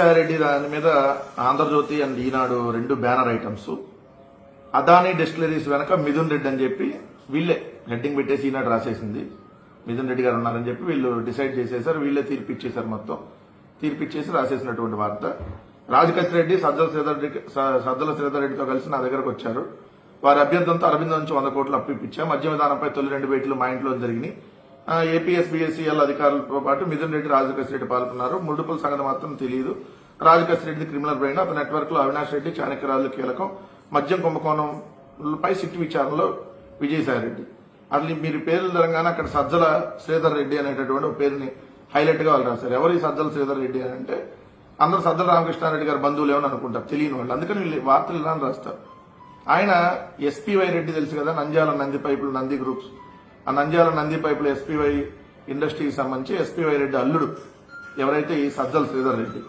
విజయసాయిరెడ్డి దాని మీద ఆంధ్రజ్యోతి అండ్ ఈనాడు రెండు బ్యానర్ ఐటమ్స్. అదానీ డిస్టిలరీస్ వెనక మిథున్ రెడ్డి అని చెప్పి వీళ్ళే హెడ్డింగ్ పెట్టేసి ఈనాడు రాసేసింది. మిథున్ రెడ్డి గారు ఉన్నారని చెప్పి వీళ్ళు డిసైడ్ చేసేసారు. వీళ్ళే తీర్పిచ్చేశారు మొత్తం. తీర్పిచ్చేసి రాసేసినటువంటి వార్త. రాజకేశ్ రెడ్డి సజ్జల శ్రీధర్ రెడ్డి సజ్జల శ్రీధర్ రెడ్డితో కలిసి నా దగ్గరకు వచ్చారు. వారి అభ్యర్థంతో అరవింద్ నుంచి వంద కోట్లు అప్పిప్పించా మధ్య విధానంపై తొలి రెండు భేటీలు మా ఇంట్లో జరిగినాయి. ఏపీఎస్బీఎస్సీఎల్ అధికారులతో పాటు మిథున్ రెడ్డి రాజకేశ్ రెడ్డి పాల్గొన్నారు. ముడుపుల సంగతి మాత్రం తెలియదు. రాజకేశ్ రెడ్డి క్రిమినల్ బ్రెయిన్ అతని నెట్వర్క్లో అవినాష్ రెడ్డి చాణక్యరాజులు కీలకం. మద్యం కుంభకోణంపై సిట్టు విచారణలో విజయసాయి రెడ్డి. అట్లా మీరు పేర్లు తెలంగాణ అక్కడ సజ్జల శ్రీధర్ రెడ్డి అనేటటువంటి ఒక పేరుని హైలైట్గా వాళ్ళు రాశారు. ఎవరు ఈ సజ్జల శ్రీధర్ రెడ్డి అని అంటే అందరూ సజ్జల రామకృష్ణారెడ్డి గారి బంధువులు ఏమని అనుకుంటారు? తెలియని వాళ్ళు. అందుకని వీళ్ళు వార్తలు ఇలా అని రాస్తారు. ఆయన ఎస్పీవై రెడ్డి తెలుసు కదా నంద్యాల నంది పైపులు నంది గ్రూప్స్. ఆ నంద్యాల నంది పైపులు ఎస్పీవై ఇండస్ట్రీకి సంబంధించి ఎస్పీవై రెడ్డి అల్లుడు. ఎవరైతే ఈ సజ్జల శ్రీధర్ రెడ్డి.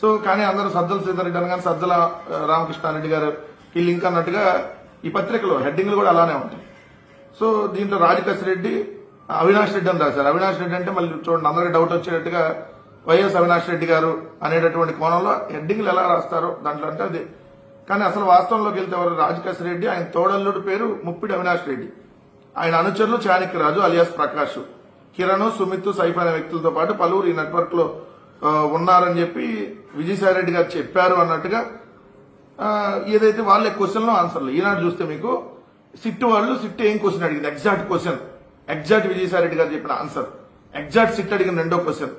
సో కానీ అందరూ సజ్జల శ్రీధర్రెడ్డి అనగానే సజ్జల రామకృష్ణారెడ్డి గారు ఈ లింక్ అన్నట్టుగా ఈ పత్రికలో హెడ్డింగ్లు కూడా అలానే ఉంటాయి. సో దీంట్లో రాజకేశ్ రెడ్డి అవినాష్ రెడ్డి అని రాశారు. అవినాష్ రెడ్డి అంటే మళ్ళీ చూడండి అందరికీ డౌట్ వచ్చేటట్టుగా వైఎస్ అవినాష్ రెడ్డి గారు అనేటటువంటి కోణంలో హెడ్డింగ్లు ఎలా రాస్తారో దాంట్లో అంటే అది. కానీ అసలు వాస్తవంలోకి వెళ్తే ఎవరు? రాజకేశ్ రెడ్డి ఆయన తోడల్లుడి పేరు ముప్పిడి అవినాష్ రెడ్డి. ఆయన అనుచరులు చాణక్యరాజు అలియాస్ ప్రకాష్ కిరణ్ సుమిత్ సైఫ్ అనే వ్యక్తులతో పాటు పలువురు ఈ నెట్వర్క్లో ఉన్నారని చెప్పి విజయసాయి రెడ్డి గారు చెప్పారు అన్నట్టుగా ఏదైతే వాళ్ళే క్వశ్చన్లో ఆన్సర్లు ఈనాడు చూస్తే మీకు సిట్ వాళ్ళు సిట్ ఏం క్వశ్చన్ అడిగింది? Exact question. Exact Vijayasai Reddy garu చెప్పిన ఆన్సర్. ఎగ్జాక్ట్ సిట్ అడిగిన రెండో క్వశ్చన్.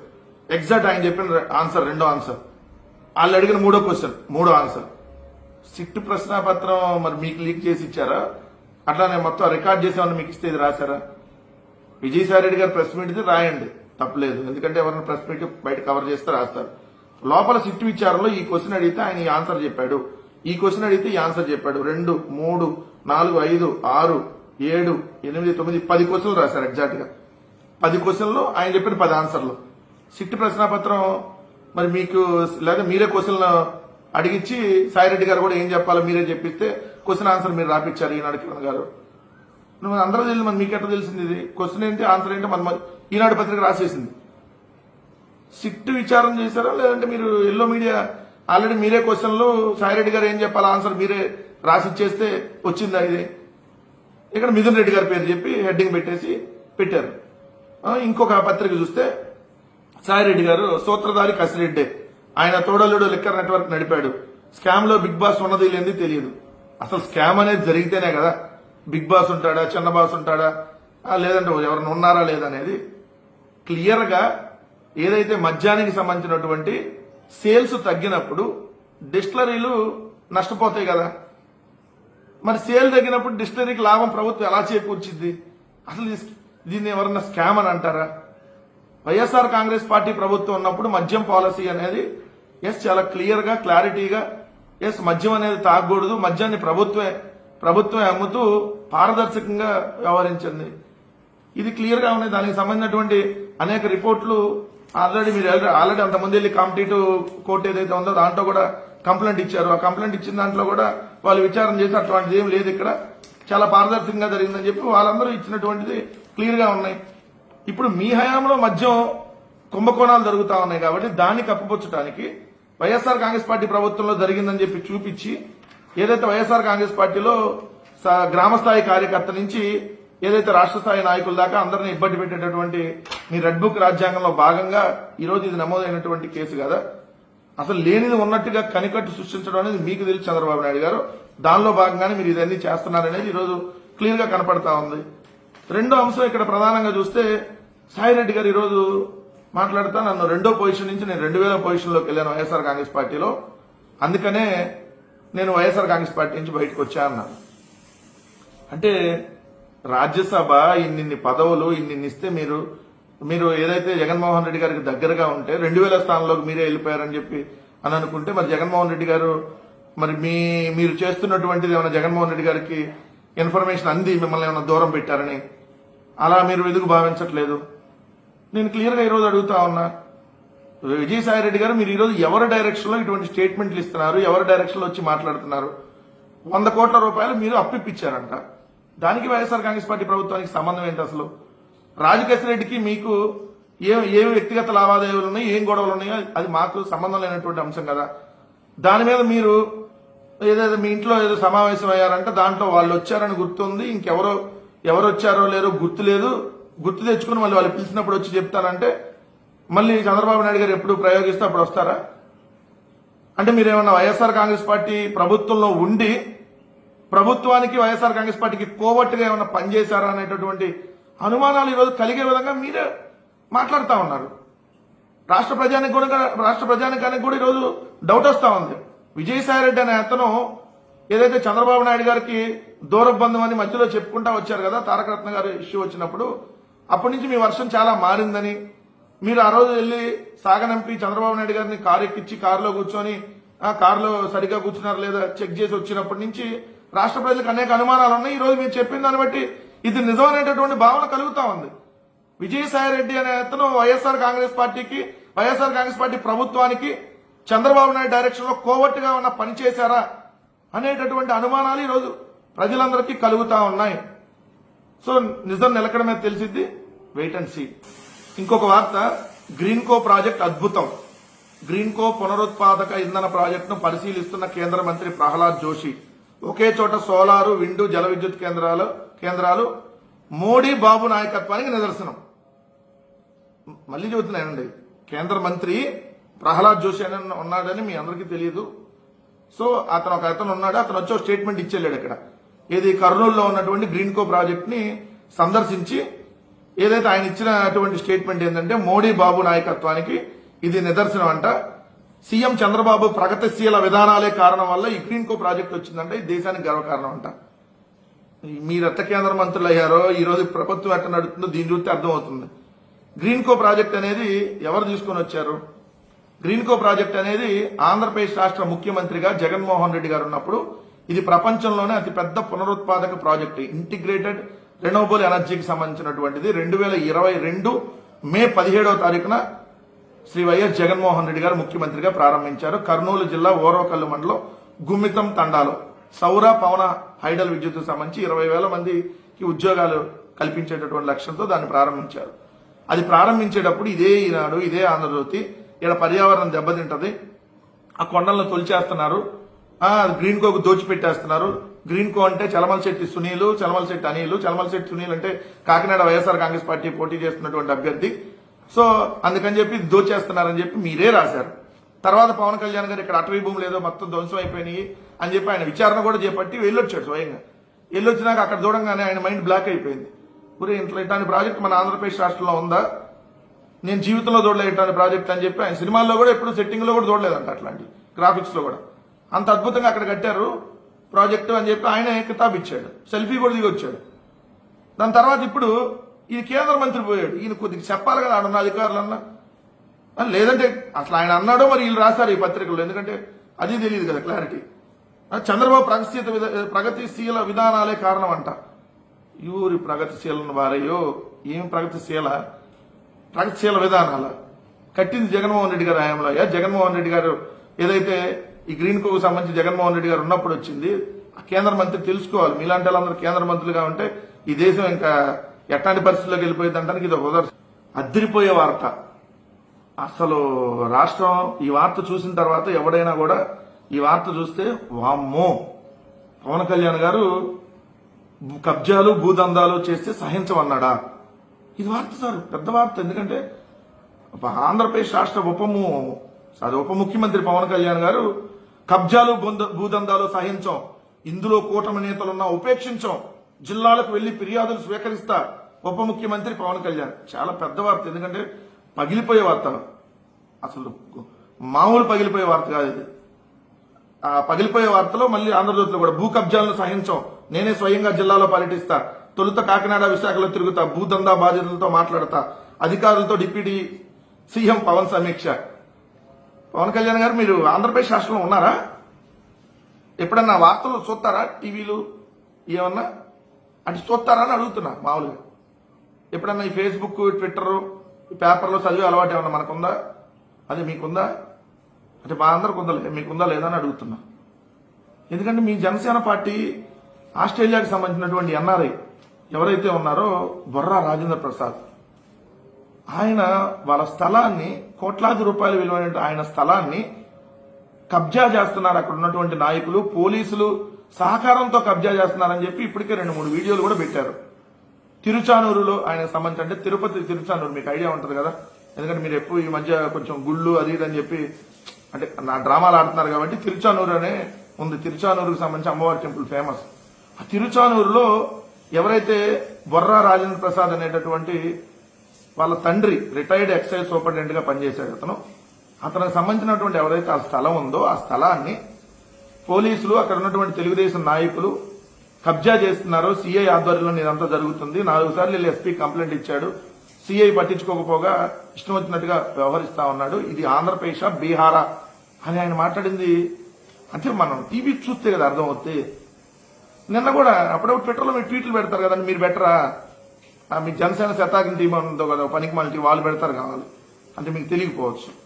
ఎగ్జాక్ట్ ఆయన చెప్పిన ఆన్సర్ రెండో ఆన్సర్. వాళ్ళు అడిగిన మూడో క్వశ్చన్ మూడో ఆన్సర్. సిట్ ప్రశ్నాపత్రం మరి మీకు లీక్ చేసి ఇచ్చారా? అట్లానే మొత్తం రికార్డ్ చేసామని మీకు ఇస్తే ఇది రాశారా? విజయసాయి రెడ్డి గారు ప్రెస్ మీట్ రాయండి. తప్పలేదు. ఎందుకంటే ఎవరైనా ప్రెస్ మీట్ బయట కవర్ చేస్తే రాస్తారు. లోపల సిట్టు విచారంలో ఈ క్వశ్చన్ అడిగితే ఆయన ఈ ఆన్సర్ చెప్పాడు. ఈ క్వశ్చన్ అడిగితే ఈ ఆన్సర్ చెప్పాడు. రెండు మూడు నాలుగు ఐదు ఆరు ఏడు ఎనిమిది తొమ్మిది పది క్వశ్చన్లు రాశారు ఎగ్జాక్ట్గా పది క్వశ్చన్లు ఆయన చెప్పిన పది ఆన్సర్లు సిట్ ప్రశ్నాపత్రం మరి మీకు లేదా మీరే క్వశ్చన్లు అడిగించి సాయిరెడ్డి గారు కూడా ఏం చెప్పాలో మీరే చెప్పిస్తే క్వశ్చన్ ఆన్సర్ మీరు రాపిచ్చారు ఈనాడు కిరణ్ గారు. నువ్వు అందరూ తెలియదు మరి మీకెట్లా తెలిసింది ఇది? క్వశ్చన్ ఏంటి ఆన్సర్ ఏంటి మన ఈనాడు పత్రిక రాసేసింది. సిట్ విచారం చేశారా లేదంటే మీరు ఎల్లో మీడియా ఆల్రెడీ మీరే క్వశ్చన్లు సాయిరెడ్డి గారు ఏం చెప్పాలి ఆన్సర్ మీరే రాసి ఇచ్చేస్తే వచ్చిందా ఇది? ఇక్కడ మిథున్ రెడ్డి గారి పేరు చెప్పి హెడ్డింగ్ పెట్టేసి పెట్టారు. ఇంకొక పత్రిక చూస్తే సాయిరెడ్డి గారు సూత్రధారి కసిరెడ్డి. ఆయన తోడలుడు లిక్కర్ నెట్వర్క్ నడిపాడు. స్కామ్లో బిగ్ బాస్ ఉన్నది లేనిది తెలియదు. అసలు స్కామ్ అనేది జరిగితేనే కదా బిగ్ బాస్ ఉంటాడా చిన్న బాస్ ఉంటాడా? లేదంటే ఎవరైనా ఉన్నారా లేదా అనేది ఏదైతే మద్యానికి సంబంధించినటువంటి సేల్స్ తగ్గినప్పుడు డిస్టిలరీలు నష్టపోతాయి కదా. మరి సేల్ తగ్గినప్పుడు డిస్టిలరీకి లాభం ప్రభుత్వం ఎలా చేకూర్చింది అసలు దీన్ని ఎవరన్నా స్కామ్ అని అంటారా? వైఎస్ఆర్ కాంగ్రెస్ పార్టీ ప్రభుత్వం ఉన్నప్పుడు మద్యం పాలసీ అనేది ఎస్ చాలా క్లియర్గా క్లారిటీగా ఎస్ మద్యం అనేది తాగకూడదు మద్యాన్ని ప్రభుత్వమే ప్రభుత్వం అమ్ముతూ పారదర్శకంగా వ్యవహరించింది. ఇది క్లియర్గా ఉన్నాయి దానికి సంబంధించినటువంటి అనేక రిపోర్ట్లు ఆల్రెడీ మీరు ఆల్రెడీ అంత ముందు వెళ్ళి కాంపిటేటివ్ కోర్టు ఏదైతే ఉందో దాంట్లో కూడా కంప్లైంట్ ఇచ్చారు. ఆ కంప్లైంట్ ఇచ్చిన దాంట్లో కూడా వాళ్ళు విచారణ చేసి అటువంటిది ఏం లేదు ఇక్కడ. చాలా పారదర్శకంగా జరిగిందని చెప్పి వాళ్ళందరూ ఇచ్చినటువంటిది క్లియర్గా ఉన్నాయి. ఇప్పుడు మీ హయాంలో మద్యం కుంభకోణాలు జరుగుతా ఉన్నాయి కాబట్టి దాన్ని కప్పుపుచ్చడానికి వైఎస్ఆర్ కాంగ్రెస్ పార్టీ ప్రభుత్వంలో జరిగిందని చెప్పి చూపించి ఏదైతే వైఎస్ఆర్ కాంగ్రెస్ పార్టీలో గ్రామస్థాయి గ్రామ స్థాయి కార్యకర్త నుంచి ఏదైతే రాష్ట్ర స్థాయి నాయకుల దాకా అందరిని ఇబ్బంది పెట్టేటటువంటి మీ రెడ్ బుక్ రాజ్యాంగంలో భాగంగా ఈరోజు ఇది నమోదైనటువంటి కేసు కదా. అసలు లేనిది ఉన్నట్టుగా కనికట్టు సృష్టించడం అనేది మీకు తెలుసు చంద్రబాబు నాయుడు గారు. దానిలో భాగంగానే మీరు ఇదన్నీ చేస్తున్నారనేది ఈరోజు క్లియర్గా కనపడతా ఉంది. రెండో అంశం ఇక్కడ ప్రధానంగా చూస్తే సాయిరెడ్డి గారు ఈరోజు మాట్లాడుతా నన్ను రెండో పొజిషన్ నుంచి నేను రెండు వేల పొజిషన్లోకి వెళ్ళాను వైఎస్ఆర్ కాంగ్రెస్ పార్టీలో. అందుకనే నేను వైఎస్ఆర్ కాంగ్రెస్ పార్టీ నుంచి బయటకు వచ్చా అన్నాను అంటే రాజ్యసభ ఇన్నిన్ని పదవులు ఇన్నిన్ని ఇస్తే మీరు మీరు ఏదైతే జగన్మోహన్ రెడ్డి గారికి దగ్గరగా ఉంటే రెండు వేల స్థానంలోకి మీరే వెళ్ళిపోయారని చెప్పి అని అనుకుంటే మరి జగన్మోహన్ రెడ్డి గారు మరి మీ మీరు చేస్తున్నటువంటిది ఏమైనా జగన్మోహన్ రెడ్డి గారికి ఇన్ఫర్మేషన్ అంది మిమ్మల్ని ఏమైనా దూరం పెట్టారని? అలా మీరు ఎందుకు భావించట్లేదు? నేను క్లియర్గా ఈరోజు అడుగుతా ఉన్నా. విజయసాయి రెడ్డి గారు మీరు ఈరోజు ఎవరి డైరెక్షన్లో ఇటువంటి స్టేట్మెంట్లు ఇస్తున్నారు ఎవరి డైరెక్షన్లో వచ్చి మాట్లాడుతున్నారు? వంద కోట్ల రూపాయలు మీరు అప్పిప్పించారంట దానికి వైఎస్ఆర్ కాంగ్రెస్ పార్టీ ప్రభుత్వానికి సంబంధం ఏంటి అసలు? రాజకేశ్వర రెడ్డికి మీకు ఏ ఏ వ్యక్తిగత లావాదేవీలు ఉన్నాయి ఏం గొడవలు ఉన్నాయో అది మాకు సంబంధం లేనటువంటి అంశం కదా. దాని మీద మీరు ఏదైతే మీ ఇంట్లో ఏదో సమావేశం అయ్యారంటే దాంట్లో వాళ్ళు వచ్చారని గుర్తుంది ఇంకెవరో ఎవరు వచ్చారో లేరో గుర్తు లేదు. గుర్తు తెచ్చుకుని మళ్ళీ వాళ్ళు పిలిచినప్పుడు వచ్చి చెప్తారంటే మళ్ళీ చంద్రబాబు నాయుడు గారు ఎప్పుడు ప్రయోగిస్తే అప్పుడు వస్తారా? అంటే మీరేమన్నా వైఎస్ఆర్ కాంగ్రెస్ పార్టీ ప్రభుత్వంలో ఉండి ప్రభుత్వానికి వైఎస్ఆర్ కాంగ్రెస్ పార్టీకి కోవట్టుగా ఏమైనా పనిచేశారా అనేటటువంటి అనుమానాలు ఈరోజు కలిగే విధంగా మీరే మాట్లాడుతూ ఉన్నారు. రాష్ట్ర ప్రజానికి కూడా రాష్ట్ర ప్రజానికానికి కూడా ఈరోజు డౌట్ వస్తూ ఉంది. విజయసాయి రెడ్డి అనే అతను ఏదైతే చంద్రబాబు నాయుడు గారికి దూరబంధం అని మధ్యలో చెప్పుకుంటా వచ్చారు కదా తారకరత్న గారు ఇష్యూ వచ్చినప్పుడు అప్పటి నుంచి మీ వర్షం చాలా మారిందని మీరు ఆ రోజు వెళ్ళి సాగనంపి చంద్రబాబు నాయుడు గారిని కారు ఎక్కించి కారులో కూర్చొని ఆ కారులో సరిగ్గా కూర్చున్నారు లేదా చెక్ చేసి వచ్చినప్పటి నుంచి రాష్ట్ర ప్రజలకు అనేక అనుమానాలు ఉన్నాయి. ఈ రోజు మీరు చెప్పిన దాన్ని బట్టి ఇది నిజమనేటటువంటి భావన కలుగుతా ఉంది. విజయసాయి రెడ్డి అనే అతను వైఎస్ఆర్ కాంగ్రెస్ పార్టీకి వైఎస్ఆర్ కాంగ్రెస్ పార్టీ ప్రభుత్వానికి చంద్రబాబు నాయుడు డైరెక్షన్లో కోవట్టుగా ఉన్న పని చేశారా అనేటటువంటి అనుమానాలు ఈరోజు ప్రజలందరికీ కలుగుతా ఉన్నాయి. సో నిజం నిలకడమే తెలిసింది వెయిట్ అండ్ సీ ఇంకొక వార్త గ్రీన్ కో ప్రాజెక్ట్ అద్భుతం. గ్రీన్ కో పునరుత్పాదక ఇంధన ప్రాజెక్టును పరిశీలిస్తున్న కేంద్ర మంత్రి ప్రహ్లాద్ జోషి. ఒకే చోట సోలారు విండు జల విద్యుత్ కేంద్రాలు కేంద్రాలు మోడీ బాబు నాయకత్వానికి నిదర్శనం. మళ్ళీ చెబుతున్నానండి కేంద్ర మంత్రి ప్రహ్లాద్ జోషి అని ఉన్నాడని మీ అందరికీ తెలియదు సో అతను ఒక అతను ఉన్నాడు అతను వచ్చి ఒక స్టేట్మెంట్ ఇచ్చేళ్ళాడు ఇక్కడ ఏది కర్నూలులో ఉన్నటువంటి గ్రీన్ కో ప్రాజెక్ట్ని సందర్శించి ఏదైతే ఆయన ఇచ్చినటువంటి స్టేట్మెంట్ ఏంటంటే మోడీ బాబు నాయకత్వానికి ఇది నిదర్శనం అంట. సీఎం చంద్రబాబు ప్రగతిశీల విధానాలే కారణం వల్ల ఈ గ్రీన్కో ప్రాజెక్ట్ వచ్చిందంటే దేశానికి గర్వకారణం అంట. మీరు కేంద్ర మంత్రులు అయ్యారో ఈరోజు ప్రభుత్వం ఎట్ట నడుతుందో దీని చూస్తే అర్థమవుతుంది. గ్రీన్కో ప్రాజెక్ట్ అనేది ఎవరు తీసుకొని వచ్చారు? గ్రీన్కో ప్రాజెక్ట్ అనేది ఆంధ్రప్రదేశ్ రాష్ట్ర ముఖ్యమంత్రిగా జగన్మోహన్ రెడ్డి గారు ఉన్నప్పుడు ఇది ప్రపంచంలోనే అతిపెద్ద పునరుత్పాదక ప్రాజెక్ట్ ఇంటిగ్రేటెడ్ రెనోబుల్ ఎనర్జీకి సంబంధించినటువంటిది. రెండు వేల ఇరవై రెండు మే పదిహేడవ తారీఖున శ్రీ వైఎస్ జగన్మోహన్ రెడ్డి గారు ముఖ్యమంత్రిగా ప్రారంభించారు. కర్నూలు జిల్లా ఓరవకల్లు మండలం గుమ్మితం తండాలో. సౌర పవన హైడల్ విద్యుత్ సంబంధించి ఇరవై వేల మందికి ఉద్యోగాలు కల్పించేటటువంటి లక్ష్యంతో దాన్ని ప్రారంభించారు. అది ప్రారంభించేటప్పుడు ఇదే ఈనాడు ఇదే ఆంధ్రజ్యోతి ఇక్కడ పర్యావరణం దెబ్బతింటది. ఆ కొండలను తొలిచేస్తున్నారు. గ్రీన్ కోకు దోచిపెట్టేస్తున్నారు. గ్రీన్ కో అంటే చలమల శెట్టి సునీలు చలమల శెట్టి అనిలు చలమల శెట్టి సునీల్ అంటే కాకినాడ వైఎస్ఆర్ కాంగ్రెస్ పార్టీ పోటీ చేస్తున్నటువంటి అభ్యర్థి. సో అందుకని చెప్పి దోచేస్తున్నారని చెప్పి మీరే రాశారు. తర్వాత పవన్ కళ్యాణ్ గారు ఇక్కడ అటవీ భూములు ఏదో మొత్తం ధ్వంసం అయిపోయినాయి అని చెప్పి ఆయన విచారణ కూడా చేపట్టి వెళ్ళొచ్చాడు స్వయంగా. వెళ్ళొచ్చినాక అక్కడ చూడంగానే ఆయన మైండ్ బ్లాక్ అయిపోయింది. ఊరే ఇంట్లో ఇట్లాంటి ప్రాజెక్ట్ మన ఆంధ్రప్రదేశ్ రాష్ట్రంలో ఉందా? నేను జీవితంలో చూడలేదు ఇట్లాంటి ప్రాజెక్ట్ అని చెప్పి ఆయన సినిమాల్లో కూడా ఎప్పుడు సెట్టింగ్లో కూడా చూడలేదంట అట్లాంటి గ్రాఫిక్స్లో కూడా. అంత అద్భుతంగా అక్కడ కట్టారు. ప్రాజెక్టు అని చెప్పి ఆయన కితాబ్ ఇచ్చాడు. సెల్ఫీ కూడా దిగి వచ్చాడు. దాని తర్వాత ఇప్పుడు ఈయన కేంద్ర మంత్రి పోయాడు. ఈయన కొద్దిగా చెప్పాలి కదా అన్న అధికారులన్నా. ఆ, లేదంటే అసలు ఆయన అన్నాడో మరి వీళ్ళు రాశారు ఈ పత్రికల్లో. ఎందుకంటే అది తెలియదు కదా క్లారిటీ చంద్రబాబు ప్రగతిశీల ప్రగతిశీల విధానాలే కారణం అంట ఊరి ప్రగతిశీలను వారయ్యో? ఏం ప్రగతిశీల? ప్రగతిశీల విధానాల. కట్టింది జగన్మోహన్ రెడ్డి గారు హయాంలో జగన్మోహన్ రెడ్డి గారు ఏదైతే ఈ గ్రీన్ కోకు సంబంధించి జగన్మోహన్ రెడ్డి గారు ఉన్నప్పుడు వచ్చింది. ఆ కేంద్ర మంత్రి తెలుసుకోవాలి. మీలాంటి వాళ్ళందరూ కేంద్ర మంత్రులుగా ఉంటే ఈ దేశం ఇంకా ఎట్లాంటి పరిస్థితుల్లోకి వెళ్ళిపోయింది అంటానికి ఇది ఒక ఉదాహరణ. అద్దరిపోయే వార్త. అసలు రాష్ట్రం ఈ వార్త చూసిన తర్వాత ఎవడైనా కూడా ఈ వార్త చూస్తే వామ్మో! పవన్ కళ్యాణ్ గారు కబ్జాలు భూదందాలు చేస్తే సహించమన్నాడా? ఇది వార్త సార్. పెద్ద వార్త. ఎందుకంటే ఆంధ్రప్రదేశ్ రాష్ట్ర ఉపము అది ఉప ముఖ్యమంత్రి పవన్ కళ్యాణ్ గారు కబ్జాలు భూదందాలు సహించం. ఇందులో కూటమి నేతలున్నా ఉపేక్షించం. జిల్లాలకు వెళ్ళి ఫిర్యాదులు స్వీకరిస్తా ఉప ముఖ్యమంత్రి పవన్ కళ్యాణ్. చాలా పెద్ద వార్త. ఎందుకంటే పగిలిపోయే వార్త. అసలు మామూలు పగిలిపోయే వార్త కాదు ఇది. ఆ పగిలిపోయే వార్తలో మళ్ళీ ఆంధ్రజ్యోతిలో కూడా భూ కబ్జాలను సహించం. నేనే స్వయంగా జిల్లాలో పర్యటిస్తా. తొలుత కాకినాడ విశాఖలో తిరుగుతా. భూదందా బాధితులతో మాట్లాడతా. అధికారులతో డిప్యూటీ సీఎం పవన్ సమీక్ష. పవన్ కళ్యాణ్ గారు మీరు ఆంధ్రప్రదేశ్ రాష్ట్రంలో ఉన్నారా? ఎప్పుడన్నా వార్తలు చూస్తారా? టీవీలు ఏమన్నా? అంటే చూస్తారా అని అడుగుతున్నా మామూలుగా. ఎప్పుడన్నా ఈ ఫేస్బుక్ ట్విట్టర్ పేపర్లో చదివే అలవాటు ఏమన్నా మనకుందా? అది మీకుందా? అంటే మా అందరికి ఉందా మీకుందా లేదా అని అడుగుతున్నా. ఎందుకంటే మీ జనసేన పార్టీ ఆస్ట్రేలియాకి సంబంధించినటువంటి ఎన్ఆర్ఐ ఎవరైతే ఉన్నారో బొర్రా రాజేంద్ర ప్రసాద్. ఆయన వాళ్ళ స్థలాన్ని కోట్లాది రూపాయలు విలువైన ఆయన స్థలాన్ని కబ్జా చేస్తున్నారు. అక్కడ ఉన్నటువంటి నాయకులు పోలీసులు సహకారంతో కబ్జా చేస్తున్నారని చెప్పి ఇప్పటికే రెండు మూడు వీడియోలు కూడా పెట్టారు. తిరుచానూరులో ఆయన సంబంధించి అంటే తిరుపతి తిరుచానూరు మీకు ఐడియా ఉంటుంది కదా? ఎందుకంటే మీరు ఎప్పుడు ఈ మధ్య కొంచెం గుళ్ళు అది ఇది అని చెప్పి అంటే నా డ్రామాలు ఆడుతున్నారు కాబట్టి తిరుచానూరు అనే ఉంది. తిరుచానూరుకు సంబంధించి అమ్మవారి టెంపుల్ ఫేమస్. ఆ తిరుచానూరులో ఎవరైతే బొర్రా రాజేంద్ర ప్రసాద్ అనేటటువంటి వాళ్ళ తండ్రి రిటైర్డ్ ఎక్సైజ్ సూపరింటెండెంట్గా పనిచేశాడు అతను. అతనికి సంబంధించినటువంటి ఎవరైతే ఆ స్థలం ఉందో ఆ స్థలాన్ని పోలీసులు అక్కడ ఉన్నటువంటి తెలుగుదేశం నాయకులు కబ్జా చేస్తున్నారు. సీఐ ఆధ్వర్యంలో ఇదంతా జరుగుతుంది. నాలుగు సార్లు వీళ్ళు ఎస్పీ కంప్లైంట్ ఇచ్చాడు. సీఐ పట్టించుకోకపోగా ఇష్టం వచ్చినట్టుగా వ్యవహరిస్తా ఉన్నాడు. ఇది ఆంధ్రప్రదేశ్ బీహారా అని ఆయన మాట్లాడింది. అంటే మనం టీవీ చూస్తే కదా అర్థం అవుతుంది నిన్న కూడా అప్పుడప్పుడు ట్విట్టర్లో మీరు ట్వీట్లు పెడతారు కదండి మీరు బెటరా మీ జనసేన శతాగిన టీం ఉందో కదా పనికి మళ్ళీ వాళ్ళు పెడతారు కావాలి. అంటే మీకు తెలియకపోవచ్చు.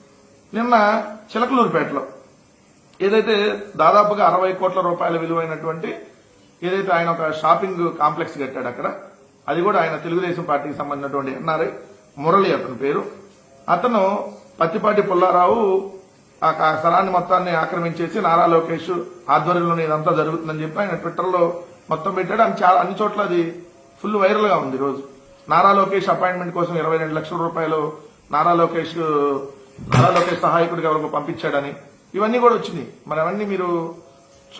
నిన్న చిలకలూరుపేటలో ఏదైతే దాదాపుగా అరవై కోట్ల రూపాయల విలువైనటువంటి ఏదైతే ఆయన ఒక షాపింగ్ కాంప్లెక్స్ కట్టాడు అక్కడ అది కూడా ఆయన తెలుగుదేశం పార్టీకి సంబంధించినటువంటి ఎన్ఆర్ఐ మురళి అతని పేరు. అతను పత్తిపాటి పుల్లారావు ఆ స్థలాన్ని మొత్తాన్ని ఆక్రమించేసి నారా లోకేష్ ఆధ్వర్యంలో ఇదంతా జరుగుతుందని చెప్పి ఆయన ట్విట్టర్లో మొత్తం పెట్టాడు. అని చాలా అన్ని చోట్ల అది ఫుల్ వైరల్గా ఉంది రోజు. నారా లోకేష్ అపాయింట్మెంట్ కోసం ఇరవై రెండు లక్షల రూపాయలు నారా లోకేష్ నారా లోకేష్ సహాయకుడికి ఎవరికి పంపించాడని. ఇవన్నీ కూడా వచ్చినాయి మరి అవన్నీ మీరు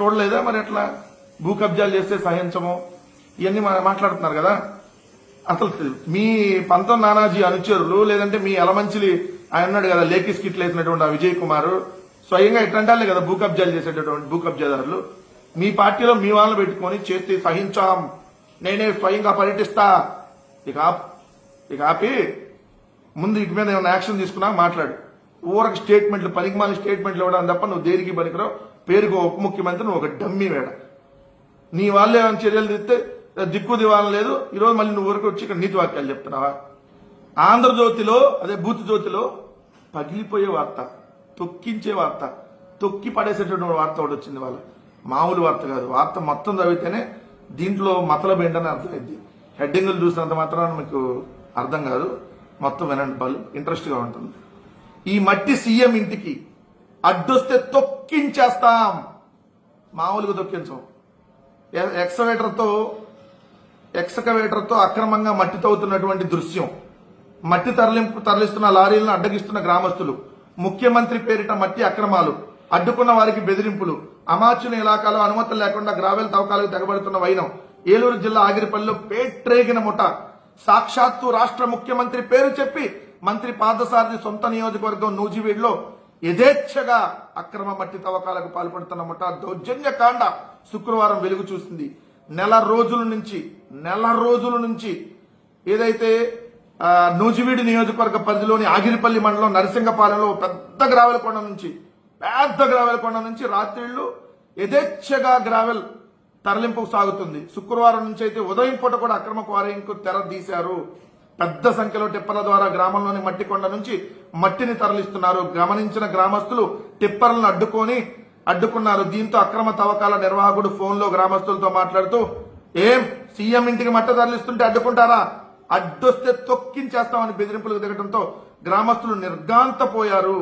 చూడలేదా? మరి ఎట్లా? భూ కబ్జాలు చేస్తే సహించము. ఇవన్నీ మాట్లాడుతున్నారు కదా? అసలు మీ పంతం నానాజీ అనుచరులు లేదంటే మీ అలమంచిలి ఆయన ఉన్నాడు కదా లేకి స్కిట్లు వేసినటువంటి ఆ విజయ్ కుమార్ స్వయంగా ఇట్లాంటాలే కదా భూ కబ్జాలు చేసేటటువంటి భూ కబ్జాదారులు. మీ పార్టీలో మీ వాళ్ళని పెట్టుకొని చేస్తే సహించాం. నేనే స్వయంగా పర్యటిస్తా. ఇక ఇక ఆపి ముందు ఇటు మీద ఏమైనా యాక్షన్ తీసుకున్నా మాట్లాడు. ఊరకు స్టేట్మెంట్లు పనికిమాలి స్టేట్మెంట్లు ఇవ్వడం తప్ప నువ్వు దేనికి పనికిరావు? పేరుకు ఉప ముఖ్యమంత్రి నువ్వు ఒక డమ్మి వేడ నీ వాళ్ళు ఏమైనా చర్యలు తీస్తే దిక్కు దివాలం లేదు. ఈరోజు మళ్ళీ నువ్వు ఊరికి వచ్చి ఇక్కడ నీతి వాక్యాలు చెప్తున్నావా? ఆంధ్రజ్యోతిలో అదే బూత్ జ్యోతిలో పగిలిపోయే వార్త తొక్కించే వార్త తొక్కి పడేసేటటువంటి వార్త ఒకటి వచ్చింది వాళ్ళ. మామూలు వార్త కాదు. వార్త మొత్తం చదివితేనే దీంట్లో మతలబ్ ఏంటని అర్థమైంది. హెడ్డింగ్లు చూసినంత మాత్రాన మీకు అర్థం కాదు. మొత్తం వినండి బల్ ఇంట్రెస్ట్గా ఉంటుంది. ఈ మట్టి సీఎం ఇంటికి అడ్డొస్తే తొక్కించేస్తాం. మామూలుగా తొక్కించాం. ఎక్సవేటర్తో ఎక్సకవేటర్తో అక్రమంగా మట్టి తవ్వుతున్నటువంటి దృశ్యం. మట్టి తరలింపు తరలిస్తున్న లారీలను అడ్డగిస్తున్న గ్రామస్తులు. ముఖ్యమంత్రి పేరిట మట్టి అక్రమాలు. అడ్డుకున్న వారికి బెదిరింపులు. అమాచుల ఇలాకాలో అనుమతులు లేకుండా గ్రావెల్ తవ్వకాలకు తెగబడుతున్న వైనం. ఏలూరు జిల్లా ఆగిరిపల్లిలో పేట్రేగిన ముఠ. సాక్షాత్తు రాష్ట్ర ముఖ్యమంత్రి పేరు చెప్పి మంత్రి పాదసారథి సొంత నియోజకవర్గం నూజివీడులో యథేచ్ఛగా అక్రమ మట్టి తవ్వకాలకు పాల్పడుతున్న ముఠ దౌర్జన్య కాండ శుక్రవారం వెలుగు చూసింది. నెల రోజుల నుంచి నెల రోజుల నుంచి ఏదైతే నూజివీడు నియోజకవర్గ పరిధిలోని ఆగిరిపల్లి మండలం నరసింగపాలెంలో పెద్ద గ్రావెల కొండ నుంచి పెద్ద గ్రావెల్ కొండ నుంచి రాత్రిళ్ళు యథేచ్ఛగా గ్రావెల్ తరలింపు సాగుతుంది. శుక్రవారం నుంచి అయితే ఉదయం పూట కూడా అక్రమ క్వారీయింగ్కు తెర తీశారు. పెద్ద సంఖ్యలో టిప్పర్ల ద్వారా గ్రామంలోని మట్టి కొండ నుంచి మట్టిని తరలిస్తున్నారు. గమనించిన గ్రామస్తులు టిప్పర్లను అడ్డుకొని అడ్డుకున్నారు. దీంతో అక్రమ తవ్వకాల నిర్వాహకుడు ఫోన్లో గ్రామస్తులతో మాట్లాడుతూ ఏం సీఎం ఇంటికి మట్ట తరలిస్తుంటే అడ్డుకుంటారా? అడ్డొస్తే తొక్కించేస్తామని బెదిరింపులకు దిగడంతో గ్రామస్తులు నిర్గాంతపోయారు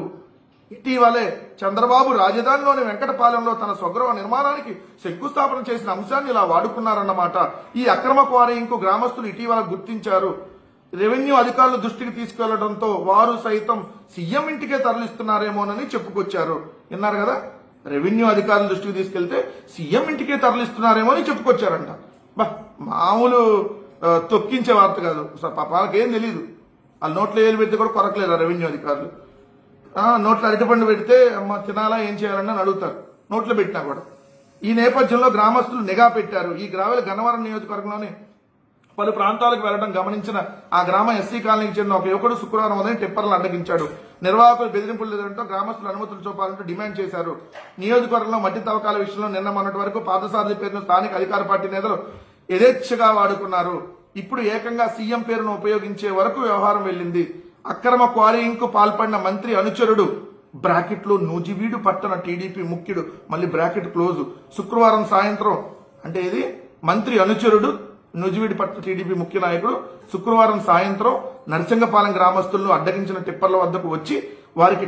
ఇటీవలే చంద్రబాబు రాజధానిలోని వెంకటపాలెంలో తన స్వగృహ నిర్మాణానికి శంకుస్థాపన చేసిన అంశాన్ని ఇలా వాడుకున్నారన్నమాట. ఈ అక్రమ క్వారీయింగ్కు గ్రామస్తులు ఇటీవల గుర్తించారు. రెవెన్యూ అధికారులు దృష్టికి తీసుకెళ్ళడంతో వారు సైతం సీఎం ఇంటికే తరలిస్తున్నారేమోనని చెప్పుకొచ్చారు. విన్నారు కదా? రెవెన్యూ అధికారులు దృష్టికి తీసుకెళ్తే సీఎం ఇంటికే తరలిస్తున్నారేమో అని చెప్పుకొచ్చారంట. బా మామూలు తొక్కించే వార్త కాదు. అసలు పాప వాళ్ళకేం తెలియదు వాళ్ళ నోట్లో ఏలు పెడితే కూడా కొరకలేరు ఆ రెవెన్యూ అధికారులు? నోట్లో అరటిపండు పెడితే అమ్మ తినాలా ఏం చేయాలని అడుగుతారు. నోట్లో పెట్టినా కూడా. ఈ నేపథ్యంలో గ్రామస్తులు నిఘా పెట్టారు. ఈ గ్రావెల గన్నవరం నియోజకవర్గంలోని పలు ప్రాంతాలకు వెళ్ళడం గమనించిన ఆ గ్రామ ఎస్సీ కాలనీకి చెందిన ఒక యువకుడు శుక్రవారం ఉదయం టిప్పర్లు అడ్డగించాడు. నిర్వాహకులు బెదిరింపులు లేదంటూ గ్రామస్తులు అనుమతులు చూపాలంటూ డిమాండ్ చేశారు. నియోజకవర్గంలో మట్టి తవ్వకాల విషయంలో నిన్న మొన్నటి వరకు పాదసారథి పేరును స్థానిక అధికార పార్టీ నేతలు యథేచ్ఛగా వాడుకున్నారు. ఇప్పుడు ఏకంగా సీఎం పేరును ఉపయోగించే వరకు వ్యవహారం వెళ్ళింది. అక్రమ క్వారీయింగ్కు పాల్పడిన మంత్రి అనుచరుడు బ్రాకెట్లో నూజివీడు పట్టణ టీడీపీ ముఖ్యుడు మళ్ళీ బ్రాకెట్ క్లోజ్. శుక్రవారం సాయంత్రం అంటే ఇది మంత్రి అనుచరుడు నుజివీడిపట్నం టీడీపీ ముఖ్య నాయకుడు శుక్రవారం సాయంత్రం నరసింగపాలెం గ్రామస్తులను అడ్డగించిన టిప్పర్ల వద్దకు వచ్చి వారికి